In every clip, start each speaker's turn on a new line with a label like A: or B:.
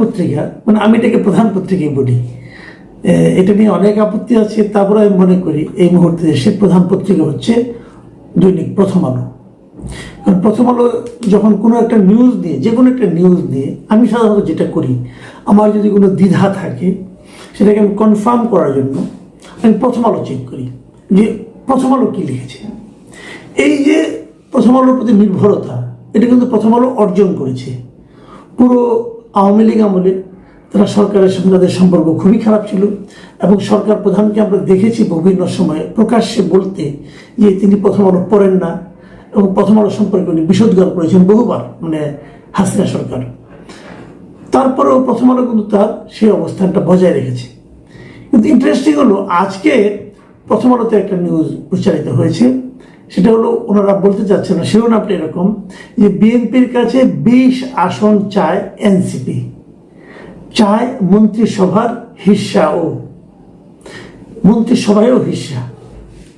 A: পত্রিকা মানে আমি এটাকে প্রধান পত্রিকাই বলি। এটা নিয়ে অনেক আপত্তি আছে তারপরে আমি মনে করি এই মুহূর্তে দেশের প্রধান পত্রিকা হচ্ছে দৈনিক প্রথম আলো। কারণ প্রথম আলো যখন কোনো একটা নিউজ দিয়ে যে কোনো একটা নিউজ দিয়ে আমি সাধারণত যেটা করি, আমার যদি কোনো দ্বিধা থাকে, সেটাকে আমি কনফার্ম করার জন্য আমি প্রথম আলো চেক করি যে প্রথম আলো কী লিখেছে। এই যে প্রথম আলোর প্রতি নির্ভরতা, এটা কিন্তু প্রথম আলো অর্জন করেছে। পুরো আওয়ামী লীগ আমলে তারা সরকারের সঙ্গে তাদের সম্পর্ক খুবই খারাপ ছিল এবং সরকার প্রধানকে আমরা দেখেছি বিভিন্ন সময়ে প্রকাশ্যে বলতে যে তিনি প্রথম আলো পড়েন না এবং প্রথম আলো সম্পর্কে উনি বিশোদ্গার করেছেন বহুবার মানে হাসিনা সরকার। তারপরেও প্রথম আলো কিন্তু তার সেই অবস্থানটা বজায় রেখেছে। কিন্তু ইন্টারেস্টিং হলো, আজকে প্রথম আলোতে একটা নিউজ প্রচারিত হয়েছে। সেটা হলো ওনারা বলতে চাচ্ছেন না, শিরোনামটা এরকম যে বিএনপির কাছে বিশ আসন চায় এনসিপি, চায় মন্ত্রিসভার হিস্সাও মন্ত্রিসভায়ও হিস্সা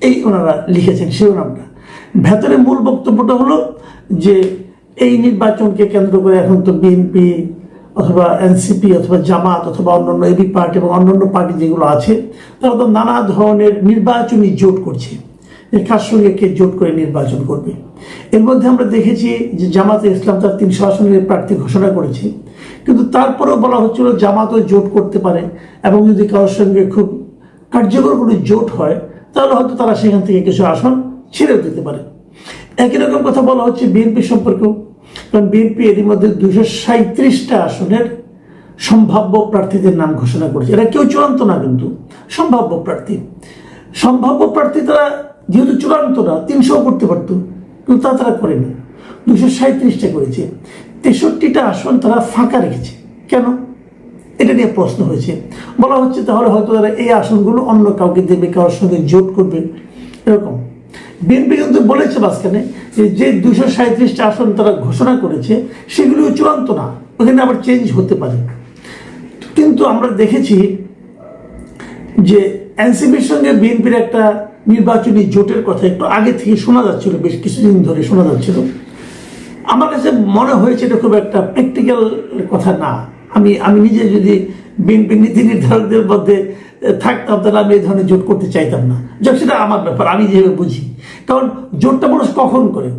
A: এই ওনারা লিখেছেন শিরোনামটা। ভেতরে মূল বক্তব্যটা হলো যে এই নির্বাচনকে কেন্দ্র করে এখন তো বিএনপি অথবা এনসিপি অথবা জামাত অথবা অন্যান্য এবি পার্টি এবং অন্যান্য পার্টি যেগুলো আছে, তারা তো নানা ধরনের নির্বাচনী জোট করছে। কার সঙ্গে কে জোট করে নির্বাচন করবে? এর মধ্যে আমরা দেখেছি যে জামাতে ইসলাম তার তিনশো আসনের প্রার্থী ঘোষণা করেছে। কিন্তু তারপরেও বলা হচ্ছিল জামাতও জোট করতে পারে এবং যদি কারোর সঙ্গে খুব কার্যকর কোনো জোট হয়, তাহলে হয়তো তারা সেখান থেকে কিছু আসন ছেড়েও দিতে পারে। একই রকম কথা বলা হচ্ছে বিএনপি সম্পর্কেও। কারণ বিএনপি এর মধ্যে দুশো সাঁত্রিশটা আসনের সম্ভাব্য প্রার্থীদের নাম ঘোষণা করেছে। এরা কেউ চূড়ান্ত না কিন্তু, সম্ভাব্য প্রার্থী। সম্ভাব্য প্রার্থী তারা যেহেতু চূড়ান্ত না তিনশো করতে পারতো, কিন্তু তা তারা করেনি। দুশো সাঁত্রিশটা করেছে। তেষট্টিটা আসন তারা ফাঁকা রেখেছে। কেন? এটা নিয়ে প্রশ্ন হয়েছে। বলা হচ্ছে তাহলে হয়তো তারা এই আসনগুলো অন্য কাউকে দেবে, কারোর সঙ্গে জোট করবে। এরকম। বিএনপি কিন্তু বলেছে মাঝখানে যে যে দুশো সাঁত্রিশটা আসন তারা ঘোষণা করেছে সেগুলিও চূড়ান্ত না। ওখানে আবার চেঞ্জ হতে পারে। কিন্তু আমরা দেখেছি যে, এনসিপির সঙ্গে বিএনপির একটা নির্বাচনী জোটের কথা একটু আগে থেকে শোনা যাচ্ছিল, বেশ কিছুদিন ধরে শোনা যাচ্ছিল। আমার কাছে মনে হয়েছে এটা খুব একটা প্র্যাকটিক্যাল কথা না। আমি আমি নিজে যদি বিএনপি নীতি নির্ধারকদের মধ্যে থাকতাম, তাহলে আমি এই ধরনের জোট করতে চাইতাম না। যাক, সেটা আমার ব্যাপার, আমি যেভাবে বুঝি। কারণ জোটটা মানুষ কখন করে?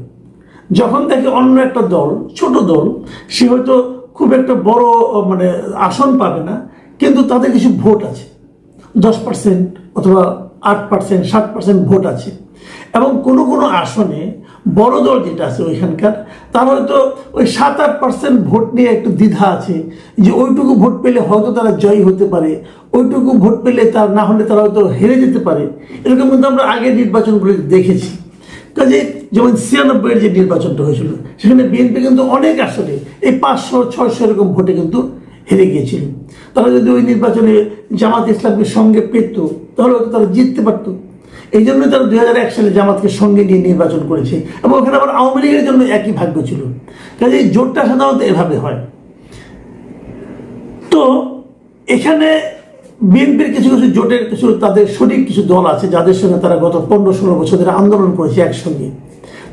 A: যখন দেখে অন্য একটা দল, ছোট দল, সে হয়তো খুব একটা বড় মানে আসন পাবে না, কিন্তু তাদের কিছু ভোট আছে। দশ পার্সেন্ট অথবা আট পার্সেন্ট সাত পার্সেন্ট ভোট আছে। এবং কোনো কোনো আসনে বড় দল যেটা আছে ওইখানকার, তার হয়তো ওই সাত আট পার্সেন্ট ভোট নিয়ে একটু দ্বিধা আছে, যে ওইটুকু ভোট পেলে হয়তো তারা জয়ী হতে পারে, ওইটুকু ভোট পেলে তার না হলে তারা হয়তো হেরে যেতে পারে। এরকম কিন্তু আমরা আগের নির্বাচনগুলি দেখেছি। কাজে যেমন ছিয়ানব্বইয়ের যে নির্বাচনটা হয়েছিল, সেখানে বিএনপি কিন্তু অনেক আসনে, এই পাঁচশো, ছয়শো এরকম ভোটে কিন্তু হেরে গিয়েছিল। তারা যদি ওই নির্বাচনে জামাত ইসলামকে সঙ্গে পেত, তাহলে হয়তো তারা জিততে পারত। এই জন্যই তারা দুই হাজার এক সালে জামাতকে সঙ্গে নিয়ে নির্বাচন করেছে এবং ওখানে আবার আওয়ামী লীগের জন্য একই ভাগ্য ছিল। কাজে এই জোটটা সাধারণত এভাবে হয়। তো এখানে বিএনপির কিছু কিছু জোটের কিছু তাদের শরিক কিছু দল আছে, যাদের সঙ্গে তারা গত পনেরো ষোলো বছর ধরে আন্দোলন করেছে একসঙ্গে।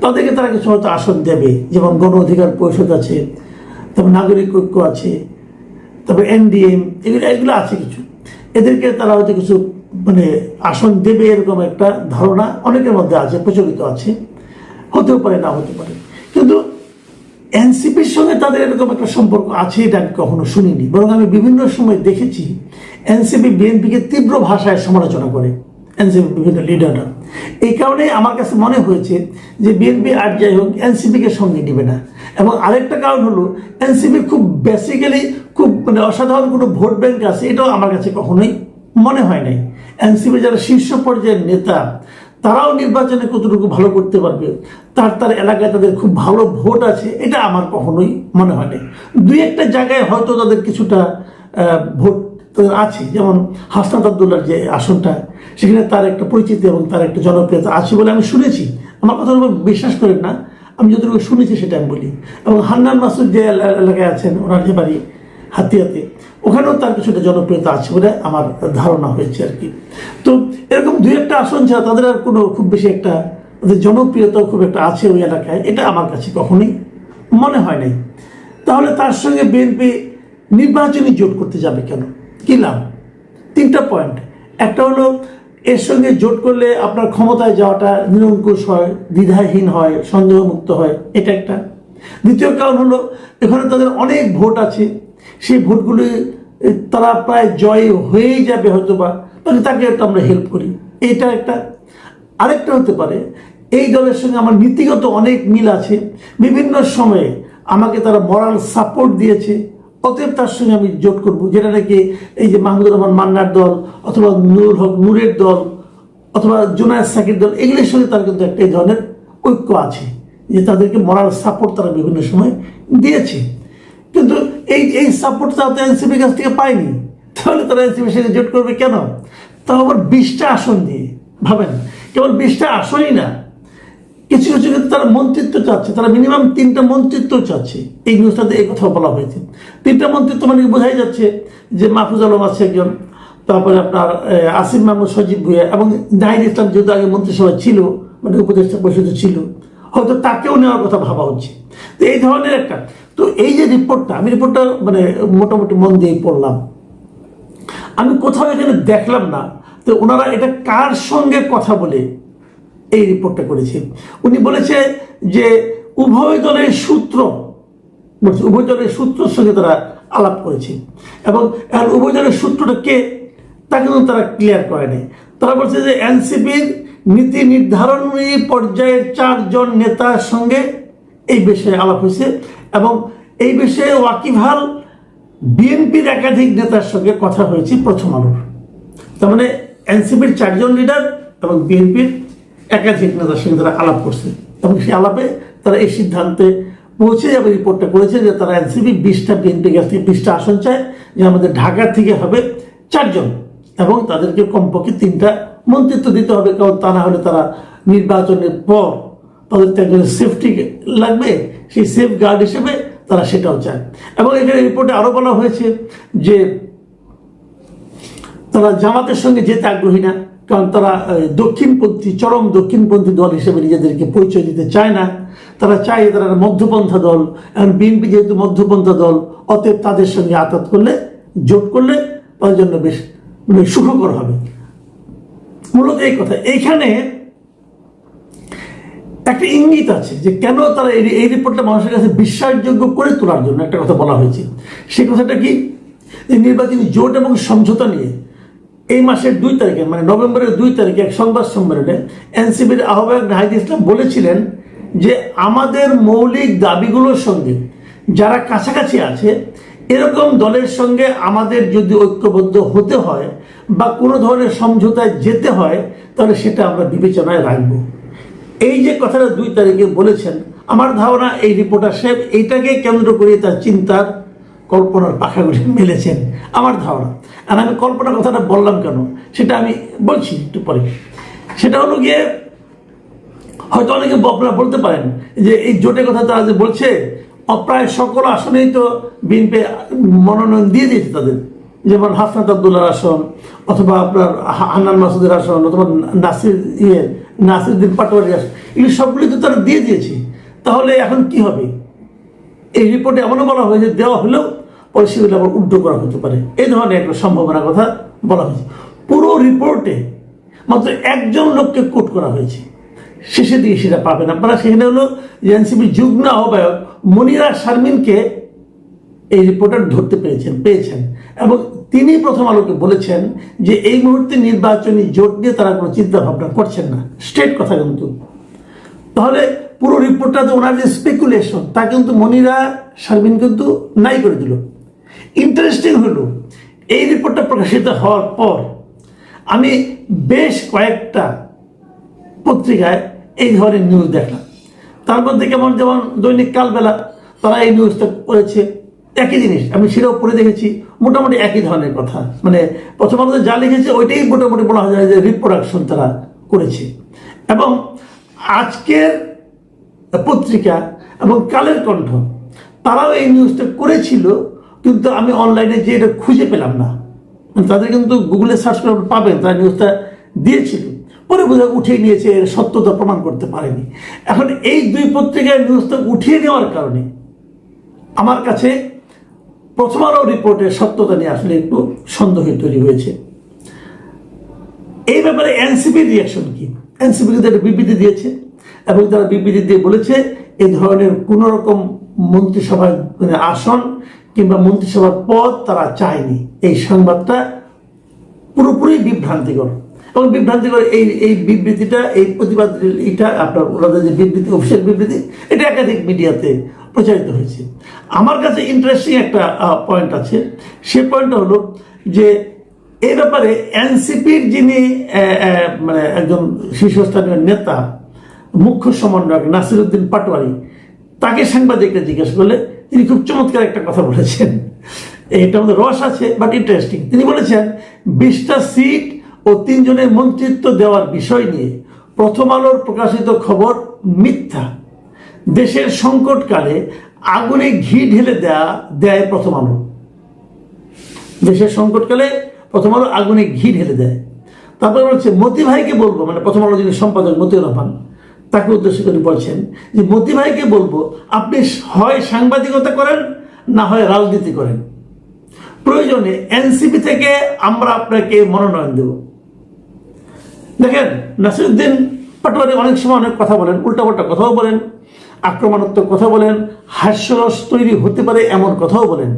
A: তাদেরকে তারা কিছু হয়তো আসন দেবে, যেমন গণ অধিকার পরিষদ আছে, তারপর নাগরিক ঐক্য আছে তারপর এনডিএম, এগুলো এগুলো আছে কিছু। এদেরকে তারা হয়তো কিছু মানে আসন দেবে এরকম একটা ধারণা অনেকের মধ্যে আছে, প্রচলিত আছে। হতেও পারে, না হতে পারে। কিন্তু এনসিপির সঙ্গে তাদের এরকম একটা সম্পর্ক আছে এটা আমি কখনো শুনিনি। বরং আমি বিভিন্ন সময় দেখেছি, এনসিপি বিএনপিকে তীব্র ভাষায় সমালোচনা করে, এনসিপি বিভিন্ন লিডাররা এই কারণে আমার কাছে মনে হয়েছে যে বিএনপি আর যাই হোক এনসিপিকে সঙ্গে নেবে না। এবং আরেকটা কারণ হলো এনসিপি খুব বেসিক্যালি খুব মানে অসাধারণ কোনো ভোট ব্যাংক আছে, এটাও আমার কাছে কখনোই মনে হয় নাই। এনসিপি যারা শীর্ষ পর্যায়ের নেতা, তারাও নির্বাচনে কতটুকু ভালো করতে পারবে, তার তার এলাকায় তাদের খুব ভালো ভোট আছে, এটা আমার কখনোই মনে হয় না দুই একটা জায়গায় হয়তো তাদের কিছুটা ভোট আছে। যেমন হাসনাত আবদুল্লার যে আসনটা, সেখানে তার একটা পরিচিতি এবং তার একটা জনপ্রিয়তা আছে বলে আমি শুনেছি। আমার কথা বিশ্বাস করেন না। আমি যতটুকু শুনেছি সেটা আমি বলি। এবং হান্নান মাসুদ যে এলাকায় আছেন, ওনার যে বাড়ি হাতিয়াতে, ওখানেও তার কিছুটা জনপ্রিয়তা আছে বলে আমার ধারণা হয়েছে আর কি। তো এরকম দুই একটা আসন ছাড়া তাদের আর কোনো খুব বেশি একটা তাদের জনপ্রিয়তাও খুব একটা আছে ওই এলাকায়। এটা আমার কাছে কখনোই মনে হয় নাই। তাহলে তার সঙ্গে বিএনপি নির্বাচনী জোট করতে যাবে কেন? কি লাভ? তিনটা পয়েন্ট একটা হলো, এর সঙ্গে জোট করলে আপনার ক্ষমতায় যাওয়াটা নিরঙ্কুশ হয়, দ্বিধাহীন হয়, সন্দেহমুক্ত হয়, এটা একটা। দ্বিতীয় কারণ হলো, এখানে তাদের অনেক ভোট আছে, সেই ভোটগুলি তারা প্রায় জয় হয়েই যাবে হয়তো বা তাকে একটু আমরা হেল্প করি। এটা একটা। আরেকটা হতে পারে, এই দলের সঙ্গে আমার নীতিগত অনেক মিল আছে, বিভিন্ন সময়ে আমাকে তারা মরাল সাপোর্ট দিয়েছে অতএব তার সঙ্গে আমি জোট করব। যেটা নাকি এই যে মাহমুদুর রহমান মান্নার দল, অথবা নুরুল হক নূরের দল, অথবা জুনায়দ সাকির দল, এগুলির সঙ্গে তার কিন্তু একটা ধরনের ঐক্য আছে, যে তাদেরকে মরাল সাপোর্ট তারা বিভিন্ন সময় দিয়েছে। কিন্তু এই এই সাপোর্ট তারা তো এনসিপির কাছ থেকে পায়নি। তাহলে তারা এনসিপির সঙ্গে জোট করবে কেন? তাও আবার বিশটা আসন দিয়ে, ভাবেন? কেবল বিশটা আসনই না কিছু কিছু ক্ষেত্রে তারা মন্ত্রিত্ব চাচ্ছে, তারা মিনিমাম তিনটা মন্ত্রিত্ব চাচ্ছে। এই নিউজটাতে এই কথা বলা হয়েছে। তিনটা মন্ত্রিত্ব মানে বোঝাই যাচ্ছে যে মাহফুজ আলম আছে একজন, তারপরে আপনার আসিফ মাহমুদ, সজীব ভুইয়া এবং জাহিদ ইসলাম যেহেতু আগে মন্ত্রিসভা ছিল মানে উপদেষ্টা পরিষদে ছিল, হয়তো তাকেও নেওয়ার কথা ভাবা হচ্ছে। তো এই ধরনের একটা, তো এই যে রিপোর্টটা, আমি রিপোর্টটা মানে মোটামুটি মন দিয়ে পড়লাম। আমি কোথাও এখানে দেখলাম না, তো ওনারা এটা কার সঙ্গে কথা বলে এই রিপোর্টটা করেছে। উনি বলেছে যে উভয় দলের সূত্র, বলছে উভয় দলের সূত্রের সঙ্গে তারা আলাপ করেছে। এবং উভয় দলের সূত্রটা কে তা কিন্তু তারা ক্লিয়ার করেনি তারা বলছে যে এনসিপির নীতি নির্ধারণী পর্যায়ের চারজন নেতার সঙ্গে এই বিষয়ে আলাপ হয়েছে এবং এই বিষয়ে ওয়াকিভাল বিএনপির একাধিক নেতার সঙ্গে কথা হয়েছে প্রথম আলোর। তার মানে এনসিপির চারজন লিডার এবং বিএনপির একাধিক নেতার সঙ্গে তারা আলাপ করছে এবং সেই আলাপে তারা এই সিদ্ধান্তে পৌঁছে যাবে রিপোর্টটা করেছে যে তারা এনসিপি বিশটা, বিএনপি কাছ থেকে বিশটা আসন চায়, যে আমাদের ঢাকা থেকে হবে চারজন এবং তাদেরকে কমপক্ষে তিনটা মন্ত্রিত্ব দিতে হবে, কারণ তা না হলে তারা নির্বাচনের পর তাদের তো একজন সেফটি লাগবে, সেই সেফ গার্ড হিসেবে তারা সেটাও চায়। এবং এখানে রিপোর্টে আরও বলা হয়েছে যে তারা জামাতের সঙ্গে যেতে আগ্রহী না। কারণ তারা দক্ষিণপন্থী, চরম দক্ষিণপন্থী দল হিসেবে নিজেদেরকে পরিচয় দিতে চায় না। তারা চায় তারা মধ্যপন্থা দল এখন বিএনপি যেহেতু মধ্যপন্থা দল, অতএব তাদের সঙ্গে আঘাত করলে, জোট করলে তাদের জন্য বেশ মানে সুখকর হবে। মূলত এই কথা। এইখানে একটা ইঙ্গিত আছে যে কেন তারা এই এই রিপোর্টটা মানুষের কাছে বিশ্বাসযোগ্য করে তোলার জন্য, একটা কথা বলা হয়েছে। সে কথাটা কি? নির্বাচনী জোট এবং সমঝোতা নিয়ে এই মাসের দুই তারিখে মানে নভেম্বরের দুই তারিখে এক সংবাদ সম্মেলনে এনসিবির আহ্বায়ক নাহিদ ইসলাম বলেছিলেন যে আমাদের মৌলিক দাবিগুলোর সঙ্গে যারা কাছাকাছি আছে, এরকম দলের সঙ্গে আমাদের যদি ঐক্যবদ্ধ হতে হয় বা কোনো ধরনের সমঝোতায় যেতে হয়, তাহলে সেটা আমরা বিবেচনায় রাখব। এই যে কথাটা দুই তারিখে বলেছেন, আমার ধারণা এই রিপোর্টার সাহেব এইটাকে কেন্দ্র করে তার চিন্তার কল্পনার পাখাগুলি মেলেছেন আমার ধারণা। আর আমি কল্পনার কথাটা বললাম কেন? সেটা আমি বলছি একটু পরে। সেটা হলো গিয়ে, হয়তো অনেকে আপনারা বলতে পারেন যে এই জোটের কথা তারা যে বলছে প্রায় সকল আসনেই তো বিএনপি মনোনয়ন দিয়ে দিয়েছে তাদের। যেমন হাসনাত আবদুল্লার আসন, অথবা আপনার হান্নান মাসুদের আসন, অথবা নাসির ইয়ে নাসিরুদ্দিন পাটোয়ারি আসন। এগুলি সবগুলি তো তারা দিয়ে দিয়েছে। তাহলে এখন কি হবে? এই রিপোর্টে এমনও বলা হয়েছে, দেওয়া হলেও পরে আবার উল্টো করা হতে পারে। এই ধরনের একটা সম্ভাবনার কথা বলা হয়েছে। পুরো রিপোর্টে মাত্র একজন লোককে কোট করা হয়েছে। শেষে দিয়ে সেটা পাবেন আপনারা। সেখানে হলো এনসিপি যুগ্ম আহ্বায়ক মনিরা শারমিনকে এই রিপোর্টার ধরতে পেরেছেন, পেয়েছেন। এবং তিনি প্রথম আলোকে বলেছেন যে এই মুহূর্তে নির্বাচনী জোট নিয়ে তারা কোনো চিন্তা ভাবনা করছেন না। স্ট্রেট কথা কিন্তু। তাহলে পুরো রিপোর্টটাতে ওনার যে স্পেকুলেশন তা কিন্তু মনিরা শারমিন কিন্তু নাই করে দিল। ইন্টারেস্টিং হলো, এই রিপোর্টটা প্রকাশিত হওয়ার পর আমি বেশ কয়েকটা পত্রিকায় এই ধরনের নিউজ দেখলাম। তার মধ্যে কেমন যেমন দৈনিক কালবেলা, তারা এই নিউজটা করেছে একই জিনিস। আমি সেটাও পড়ে দেখেছি, মোটামুটি একই ধরনের কথা। মানে প্রথম যা লিখেছে ওইটাই মোটামুটি বলা যায় যে রিপ্রোডাকশন তারা করেছে। এবং আজকের পত্রিকা এবং কালের কণ্ঠ। তারাও এই নিউজটা করেছিল, কিন্তু আমি অনলাইনে যে এটা খুঁজে পেলাম না। তাদের কিন্তু গুগলে সার্চ করে পাবেন, তারা নিউজটা দিয়েছিল। পরে বোধ উঠিয়ে নিয়েছে, এর সত্যতা প্রমাণ করতে পারেনি। এখন এই দুই পত্রিকায় নিউজটা উঠিয়ে নেওয়ার কারণে আমার কাছে প্রথম আলো রিপোর্টের সত্যতা নিয়ে আসলে একটু সন্দেহ তৈরি হয়েছে। এই ব্যাপারে এনসিপির রিয়াকশন কি? এনসিপি কিন্তু একটা বিবৃতি দিয়েছে। এবং তারা বিবৃতি দিয়ে বলেছে এই ধরনের কোন রকম মন্ত্রিসভার মানে আসন কিংবা মন্ত্রিসভার পদ তারা চায়নি। এই সংবাদটা পুরোপুরি বিভ্রান্তিকর। এবং বিভ্রান্তিকর এই এই বিবৃতিটা, এই প্রতিবাদ এটা আপনার ওনাদের যে বিবৃতি অফিসিয়াল বিবৃতি, এটা একাধিক মিডিয়াতে প্রচারিত হয়েছে। আমার কাছে ইন্টারেস্টিং একটা পয়েন্ট আছে। সে পয়েন্টটা হলো যে এই ব্যাপারে এনসিপির যিনি মানে একজন শীর্ষস্থানীয় নেতা মুখ্য সমন্বয়ক নাসিরুদ্দিন পাটোয়ারি তাকে সাংবাদিকরা জিজ্ঞেস করলে তিনি খুব চমৎকার একটা কথা বলেছেন। এটা আমাদের রস আছে বাট ইন্টারেস্টিং তিনি বলেছেন, বিশটা সিট ও তিনজনের মন্ত্রিত্ব দেওয়ার বিষয় নিয়ে প্রথম আলোর প্রকাশিত খবর মিথ্যা। দেশের সংকটকালে আগুনে ঘি ঢেলে দেয়া দেয় প্রথম আলো। দেশের সংকটকালে প্রথম আলো আগুনে ঘি ঢেলে দেয়। তারপরে বলছে, মতি ভাইকে বলব মানে প্রথম আলো যিনি সম্পাদক মতিউর রহমান। তাকে উদ্দেশ্য করে বলছেন যে, মতি ভাইকে বলব, আপনি হয় সাংবাদিকতা করেন, না হয় রাজনীতি করেন। প্রয়োজনে এনসিপি থেকে আমরা আপনাকে মনোনয়ন দেব। দেখেন, নাসিরুদ্দিন পাটোয়ারি অনেক সময় অনেক কথা বলেন, উল্টাপাল্টা কথাও বলেন, আক্রমণাত্মক কথা বলেন, হাস্যরস তৈরি হতে পারে এমন কথাও বলেন।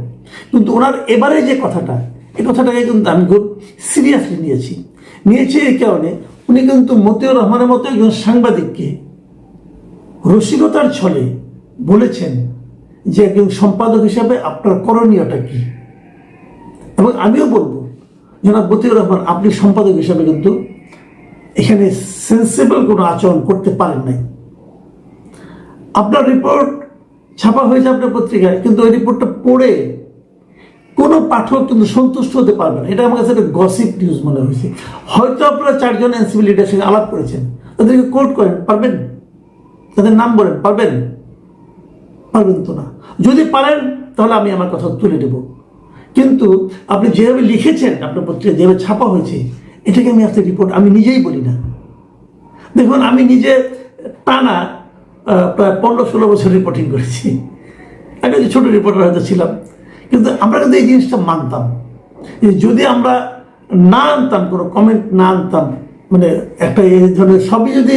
A: কিন্তু ওনার এবারে যে কথাটা এই কথাটাকে কিন্তু আমি খুব সিরিয়াসলি নিয়েছি। নিয়েছি এই কারণে উনি কিন্তু মতিউর রহমানের মতো একজন সাংবাদিককে রসিকতার ছলে বলেছেন যে একজন সম্পাদক হিসাবে আপনার করণীয়টা কি? এবং আমিও বলব, জনাব মতিউর রহমান, আপনি সম্পাদক হিসাবে কিন্তু এখানে সেন্সিবল কোনো আচরণ করতে পারেন নাই। আপনার রিপোর্ট ছাপা হয়েছে আপনার পত্রিকায়, কিন্তু ওই রিপোর্টটা পড়ে কোনো পাঠক কিন্তু সন্তুষ্ট হতে পারবে না। এটা আমার কাছে একটা গসিপ নিউজ মনে হয়েছে। হয়তো আপনারা চারজন এনসিবি লিডার সঙ্গে আলাপ করেছেন। তাদেরকে কোর্ট করেন, পারবেন? তাদের নাম বলেন, পারবেন? পারবেন তো না। যদি পারেন, তাহলে আমি আমার কথা তুলে দেব। কিন্তু আপনি যেভাবে লিখেছেন, আপনার পত্রিকা যেভাবে ছাপা হয়েছে, এটাকে আমি আজকে রিপোর্ট আমি নিজেই বলি না। দেখুন, আমি নিজে টানা প্রায় পনেরো ষোলো বছর রিপোর্টিং করেছি। একটা ছোটো রিপোর্টার হয়তো ছিলাম। কিন্তু আমরা কিন্তু এই জিনিসটা মানতাম। যে যদি আমরা না আনতাম, কোনো কমেন্ট না আনতাম মানে একটা এই ধরনের সবই যদি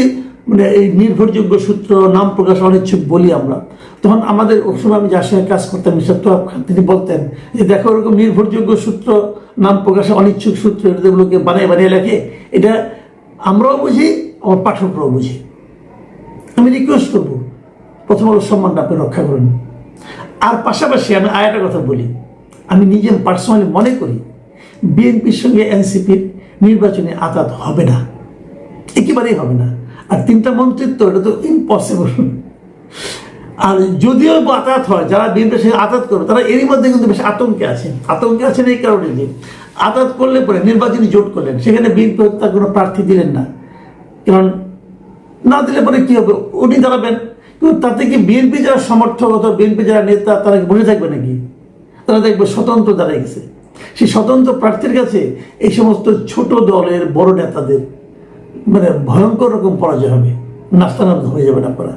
A: মানে এই নির্ভরযোগ্য সূত্র, নাম প্রকাশ অনিচ্ছুক বলি আমরা, তখন আমাদের ওই সময় আমি যার সঙ্গে কাজ করতাম, মিস্টার তোয়াব খান, তিনি বলতেন যে, দেখো, ওরকম নির্ভরযোগ্য সূত্র, নাম প্রকাশে অনিচ্ছুক সূত্র, এগুলোকে বানিয়ে বানিয়ে লেখে। এটা আমরাও বুঝি, আমার পাঠকরাও বুঝি। আমি রিকোয়েস্ট করব, প্রথম সম্মানটা আপনি রক্ষা করুন। আর পাশাপাশি আমি আরেকটা কথা বলি। আমি নিজে পার্সোনালি মনে করি, বিএনপির সঙ্গে এনসিপির নির্বাচনে আঘাত হবে না। একেবারেই হবে না। আর তিনটা মন্ত্রিত্ব, এটা তো ইম্পসিবল আর যদিও আঘাত হয়, যারা বিএনপির সঙ্গে আঘাত করবে, তারা এরই মধ্যে কিন্তু বেশ আতঙ্কে আছেন আতঙ্কে আছেন এই কারণে যে আঘাত করলে পরে নির্বাচনী জোট করলেন, সেখানে বিএনপি হত্যা কোনো প্রার্থী দিলেন না। কারণ না দিলে পরে কী হবে? উনি দাঁড়াবেন কিন্তু তাতে কি বিএনপি যারা সমর্থক বিএনপি যারা নেতা, তারা কি বসে থাকবে নাকি? তারা দেখবে স্বতন্ত্র দাঁড়িয়ে গেছে। সেই স্বতন্ত্র প্রার্থীর কাছে এই সমস্ত ছোট দলের বড় নেতাদের মানে ভয়ঙ্কর রকম পরাজয় হবে। নাস্তানাবদ হয়ে যাবেন আপনারা।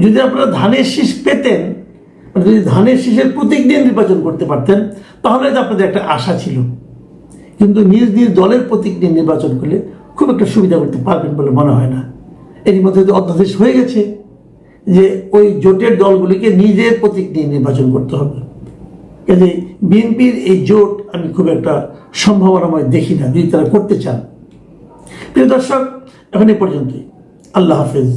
A: যদি আপনারা ধানের শীষ পেতেন মানে যদি ধানের শীষের প্রতীক দিয়ে নির্বাচন করতে পারতেন, তাহলে তো আপনাদের একটা আশা ছিল। কিন্তু নিজ নিজ দলের প্রতীক নিয়ে নির্বাচন করলে খুব একটা সুবিধা করতে পারবেন বলে মনে হয় না। এরই মধ্যে তো অধ্যাদেশ হয়ে গেছে। যে ওই জোটের দলগুলিকে নিজের প্রতীক নিয়ে নির্বাচন করতে হবে। কাজে বিএনপির এই জোট আমি খুব একটা সম্ভাবনাময় দেখি না, যদি তারা করতে চান। প্রিয় দর্শক, এখন এই পর্যন্তই। আল্লাহ হাফেজ।